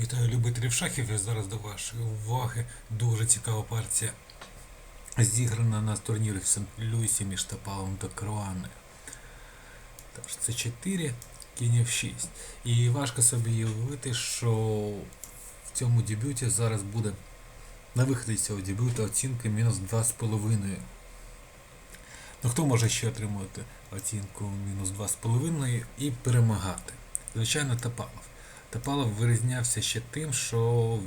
Вітаю любителів шахів. Я зараз до вашої уваги дуже цікава партія. Зіграна на турнірі в Сент-Люсі між Топалом та Круаною. Тож це 4, кінь F6. І важко собі уявити, що в цьому дебюті зараз буде на виході цього дебюту оцінка мінус 2,5. Ну хто може ще отримувати оцінку мінус 2,5 і перемагати? Звичайно, Топалов. Топалов вирізнявся ще тим, що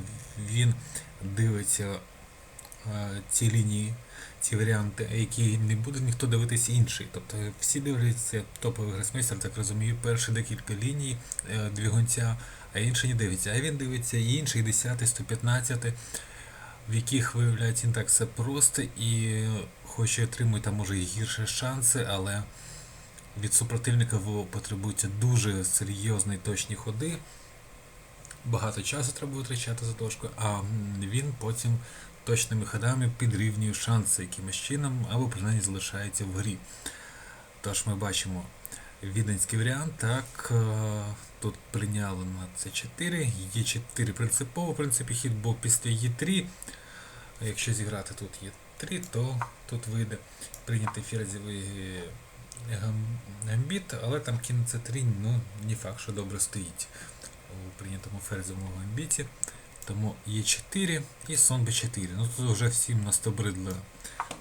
він дивиться е, ці лінії, ці варіанти, які не буде ніхто дивитися інший. Тобто всі дивляться топовий гросмейстер, так розумію, перші декілька ліній е, двігунця, а інші не дивиться. А він дивиться і інший, 10, 115, в яких виявляється не так все просто і хоч і отримує там може і гірші шанси, але від супротивника потребуються дуже серйозні точні ходи. Багато часу треба витрачати за дошку, а він потім точними ходами підрівнює шанси якимось чином, або принаймні залишається в грі. Тож ми бачимо віденський варіант. Так, е, тут прийняли на С4, Е4 принципово, в принципі, хід, бо після Е3, якщо зіграти тут Е3, то тут вийде прийняти ферзівий гамбіт, але там кінь С3, ну, не факт, що добре стоїть у прийнятому ферзовому гамбіті. Тому Е4 і слон Б4. Ну тут вже всім настобридли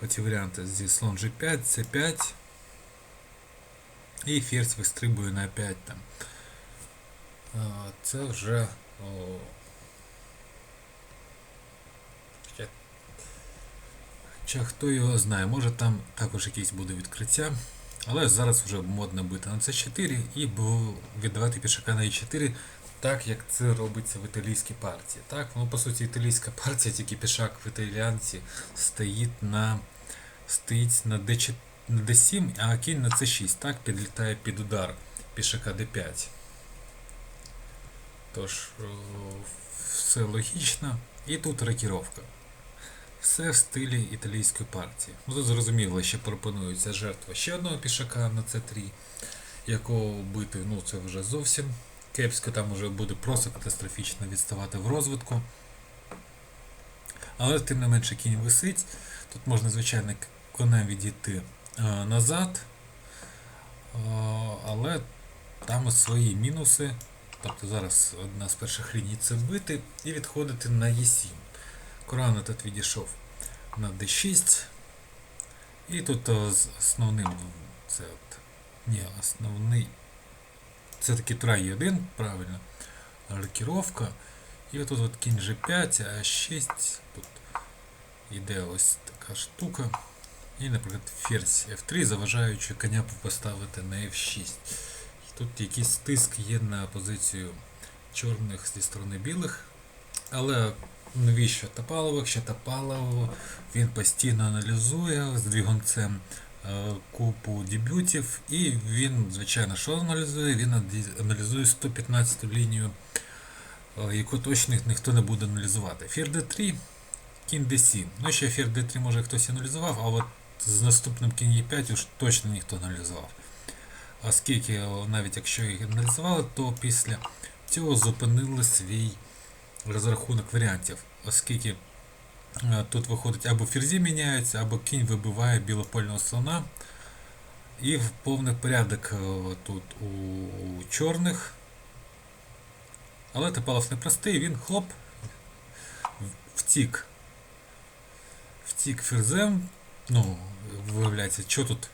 оці варіанти зі слон G5, C5. І ферзь вистрибує на 5 там. Це вже. О, Хоча, хто його знає, може там також якесь буде відкриття. Але зараз вже модно бити на С4 і бу- віддавати пішака на Е4 так, як це робиться в італійській партії. Так, ну по суті, італійська партія, тільки пішак в італіянці стоїть на стоїть на D4, на D7, а кінь на C6, так, підлітає під удар пішака D5. Тож, все логічно. І тут рокіровка. Все в стилі італійської партії. Ну тут зрозуміло, ще пропонується жертва ще одного пішака на C3, якого бити, ну це вже зовсім кепсько, там уже буде просто катастрофічно відставати в розвитку. Але тим не менше кінь висить. Тут можна, звичайно, конем відійти е, назад. Е, але там свої мінуси. Тобто зараз одна з перших ліній це бити і відходити на Е7. Корана тут відійшов на D6. І тут е, основним це от, ні, основний це таки тура Е1, правильно. Рокіровка. І отут от кінь G5, а 6 тут іде ось така штука. І, наприклад, ферзь F3, заважаючи коня поставити на F6. І тут якийсь тиск є на позицію чорних зі сторони білих. Але навіщо Топалов, якщо Топалов він постійно аналізує з двігунцем купу дебютів, і він, звичайно, що аналізує? Він аналізує 115 лінію, е, яку точно ніхто не буде аналізувати. Фір D3, кінь D7. Ну, ще фір D3 може хтось аналізував, а от з наступним кінь E5 уж точно ніхто аналізував. Оскільки навіть якщо їх аналізували, то після цього зупинили свій розрахунок варіантів, оскільки е, тут виходить або ферзі міняються, або кінь вибиває білопольного слона. І в повний порядок е, тут у чорних. Але Топалов непростий, він хлоп втік. Втік ферзем. Ну, виявляється, що тут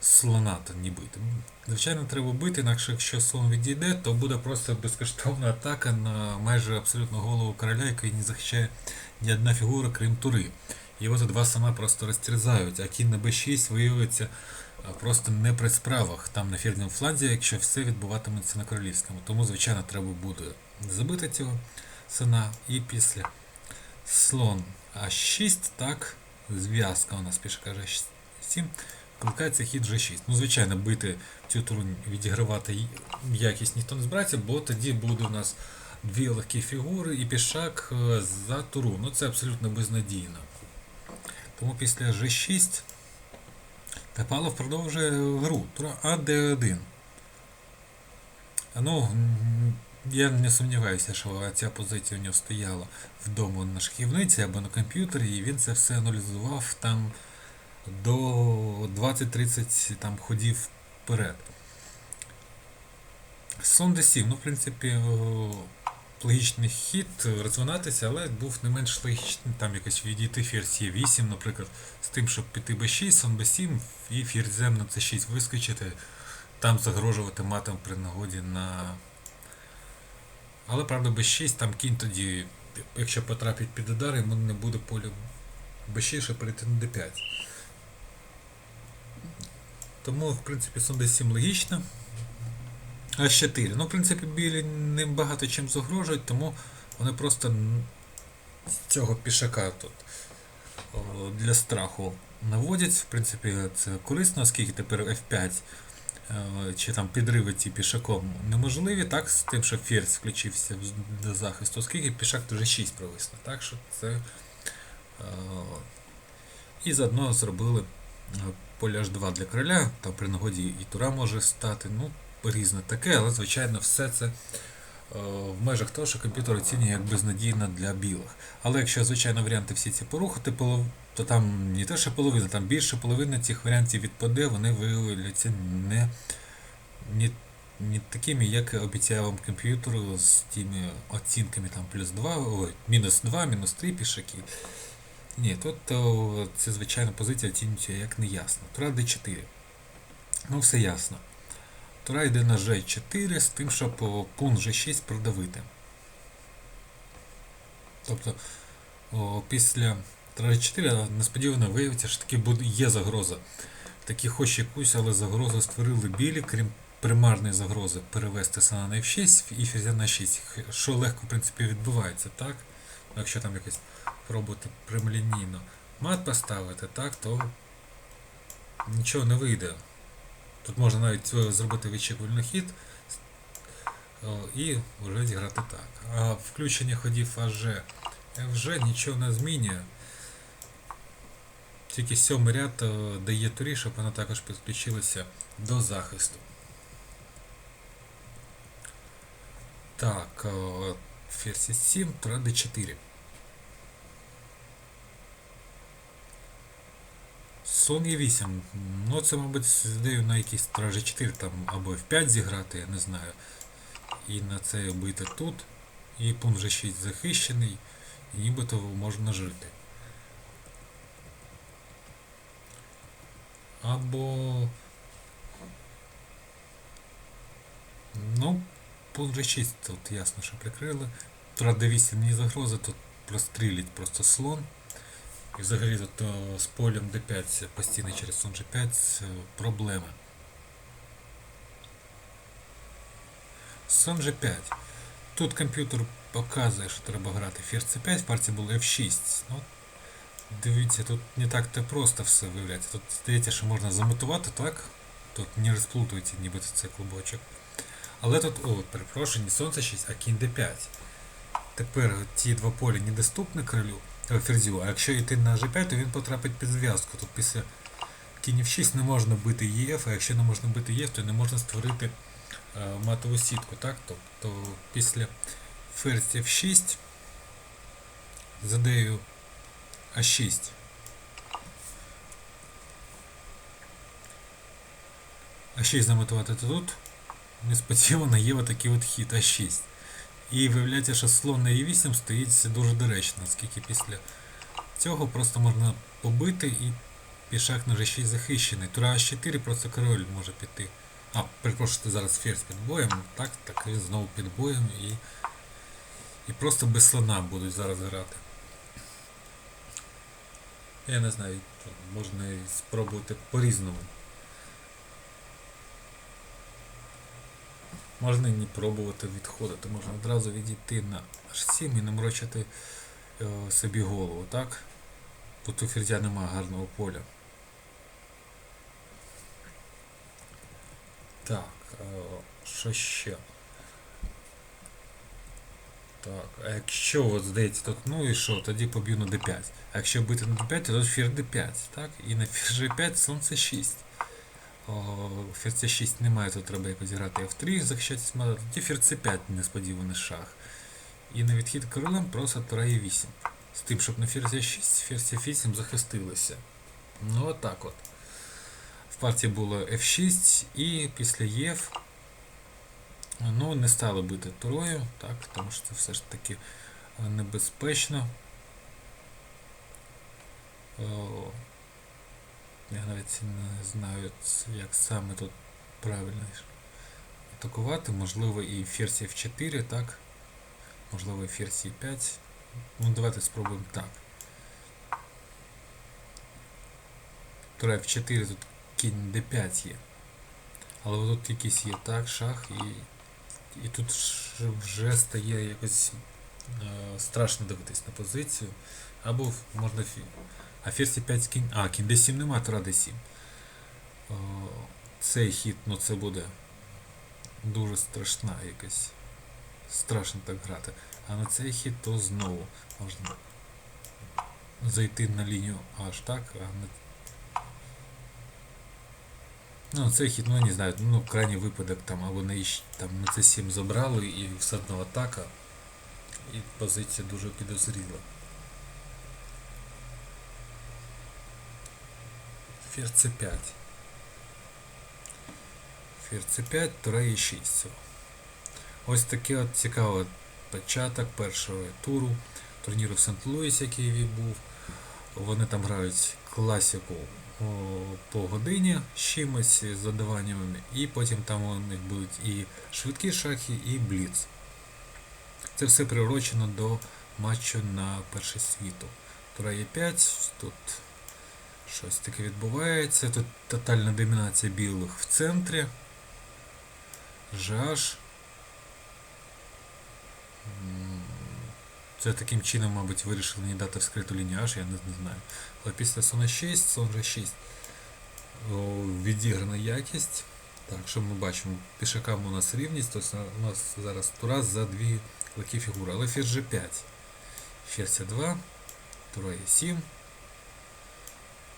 слона то не бити. Звичайно, треба бити, інакше якщо слон відійде, то буде просто безкоштовна атака на майже абсолютно голову короля, який не захищає ні одна фігура, крім тури. Його тут два сама просто розтерзають, а кінь на b6 виявиться просто не при справах там на фірному фланзі, якщо все відбуватиметься на королівському. Тому, звичайно, треба буде забити цього сина і після слон А6, так, зв'язка у нас пішка G7, кликається хід G6. Ну, звичайно, бити цю туру відігравати якість ніхто не збирається, бо тоді буде у нас дві легкі фігури і пішак е, за туру. Ну це абсолютно безнадійно. Тому після G6 Топалов продовжує гру. Тура А Д1. Ну, я не сумніваюся, що ця позиція у нього стояла вдома на шахівниці або на комп'ютері, і він це все аналізував там до 20-30 там ходів вперед. Сон D7, ну, в принципі, логічний хід е, розвинатися, але був не менш логічний, там якось відійти ферзь є 8, наприклад, з тим, щоб піти b6, сон b7 і ферзем на c6 вискочити, там загрожувати матом при нагоді на. Але правда b6, там кінь тоді, якщо потрапить під удар, йому не буде полю b6, щоб перейти на d5. Тому, в принципі, сон d7 логічно. А4. Ну, в принципі, білі не багато чим загрожують, тому вони просто з цього пішака тут для страху наводять. В принципі, це корисно, оскільки тепер F5 е, чи там підриви ці пішаком неможливі, так, з тим, що ферзь включився до захисту, оскільки пішак вже 6 провисно. Так що це. е, І заодно зробили е, поля H2 для короля, там при нагоді і тура може стати. Ну, різне таке, але звичайно все це е, в межах того, що комп'ютер оцінює як безнадійно для білих. Але якщо, звичайно, варіанти всі ці порухати, то там не те, що половина, там більше половини цих варіантів відпаде, вони виявляться не, не, не такими, як обіцяє вам комп'ютер з тими оцінками там плюс 2, ой, мінус 2, мінус 3 пішаки. Ні, тут о, це звичайно позиція оцінюється як неясно. Тура D4. Ну, все ясно. Тура йде на G4 з тим, щоб о, пун G6 продавити. Тобто о, після Тура G4 несподівано виявиться, що таки є загроза. Такі хоч якусь, але загрозу створили білі, крім примарної загрози перевести слона на F6 і ферзя на 6, що легко в принципі відбувається, так? Якщо там якось пробувати прямолінійно мат поставити, так, то нічого не вийде. Тут можна навіть зробити вичікувальний хід і вже зіграти так. А включення ходів АЖ FG нічого не змінює. Тільки сьомий ряд дає турі, щоб вона також підключилася до захисту. Так, ферзь 7, тура d4. Сон є 8. Ну це, мабуть, здаю на якийсь стражі 4 там або F5 зіграти, я не знаю. І на це бити тут. І пункт вже 6 захищений, і нібито можна жити. Або. Ну, пункт вже 6 тут ясно, що прикрили. Тура D8 не загроза, тут прострілять просто слон. І взагалі тут з полем D5 постійно через сон G5 це проблема. Сон G5. Тут комп'ютер показує, що треба грати ферзь C5, в партії було F6. Ну, дивіться, тут не так то просто все виявляється. Тут здається, що можна замотувати, так? Тут не розплутується нібито цей клубочок. Але тут, о, перепрошую, не сонце 6, а кінь D5. Тепер ті два поля недоступні королю е, ферзю, а якщо йти на G5, то він потрапить під зв'язку. Тут після кінь F6 не можна бити ЄФ, а якщо не можна бити ЄФ, то не можна створити е, матову сітку. Так? Тобто після ферзь F6 з ідеєю А6. А6 замотувати тут. Несподівано є отакий от хід А6. І виявляється, що слон на Е8 стоїть дуже доречно, оскільки після цього просто можна побити і пішак на G6 захищений. Тура А4 просто король може піти. А, перепрошую, зараз ферзь під боєм, так, так він знову під боєм і, і просто без слона будуть зараз грати. Я не знаю, можна і спробувати по-різному. Можна і не пробувати відходити, можна одразу відійти на H7 і наморочити е, собі голову, так? Тут у ферзя немає гарного поля. Так, е, що ще? Так, а якщо от здається тут, ну і що, тоді поб'ю на d5. А якщо бити на d5, то тут фір d5, так? І на фір g5 слон c6. Ферзь 6 немає, то треба якось грати F3, захищатись мати. Тоді ферзь 5 несподіваний шах. І на відхід королем просто тура e 8. З тим, щоб на ферзь 6, ферзь 8 захистилися. Ну отак от. В партії було F6 і після ЄФ ну, не стали бити турою, так, тому що це все ж таки е, небезпечно. Я навіть не знаю, як саме тут правильно атакувати. Можливо і ферзь F4, так? Можливо і ферзь E5. Ну, давайте спробуємо так. Тура F4 тут кінь D5 є. Але тут якийсь є так, шах і. І тут вже стає якось е, страшно дивитись на позицію. Або можна фі... А ферзь 5 кінь. А, кінь d7 нема, тура d7. Цей хід, ну це буде дуже страшна якась. Страшно так грати. А на цей хід то знову можна зайти на лінію аж так, а на Ну, цей хід, ну не знаю, ну крайній випадок там або на іщ- там на c7 забрали і все одно атака. І позиція дуже підозріла. Ферзь c5. Ферзь c5, тура e6. Ось такий от цікавий початок першого туру турніру в Сент-Луісі, який відбув. Вони там грають класику о, по годині з чимось з задаваннями, і потім там у них будуть і швидкі шахи, і бліц. Це все приурочено до матчу на перше світу. Тура є 5, тут Щось таке відбувається. Тут тотальна домінація білих в центрі. Жаж. Це таким чином, мабуть, вирішили не дати вскриту лінію аж, я не, знаю. Але після Сона 6, сон вже 6 відіграна якість. Так, що ми бачимо? Пішакам у нас рівність, тобто у нас зараз тура за дві лаки фігури. Але фірж G5. Ферзь 2, тура 7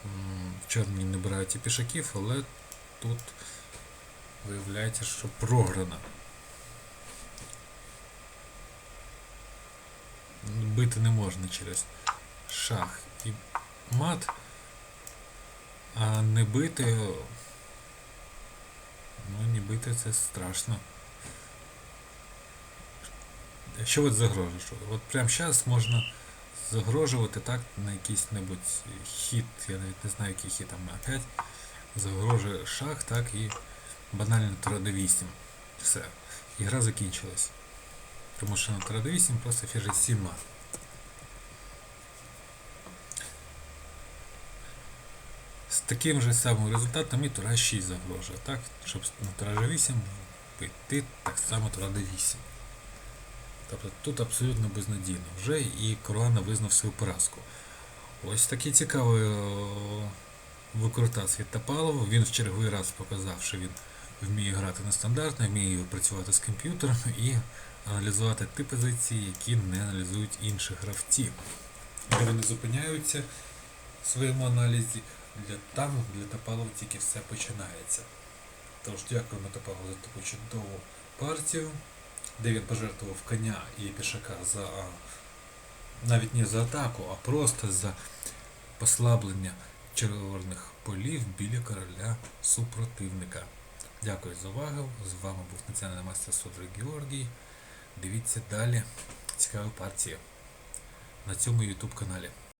в червні не брають і пішаків, але тут виявляється, що програна. Бити не можна через шах і мат, а не бити... Ну, не бити це страшно. Що от загрожує? От прямо зараз можна загрожувати так на якийсь небудь хід, я навіть не знаю, який хід там 5. Загрожує шах, так і банально тура d8. Все. Ігра закінчилась. Тому що на тура d8 просто фіжить 7. З таким же самим результатом і тура 6 загрожує, так? Щоб на тура 8 піти так само тура d8. Тобто тут абсолютно безнадійно вже і Коруана визнав свою поразку. Ось такий цікавий о, викрутас від Топалова. Він в черговий раз показав, що він вміє грати нестандартно, вміє працювати з комп'ютером і аналізувати ті позиції, які не аналізують інші гравці. Де вони зупиняються в своєму аналізі, для там для Топалова тільки все починається. Тож дякуємо Топалову за таку чудову партію, де він пожертвував коня і пішака за навіть не за атаку, а просто за послаблення чорних полів біля короля супротивника. Дякую за увагу. З вами був національний майстер Содор Георгій. Дивіться далі цікаві партії на цьому YouTube каналі.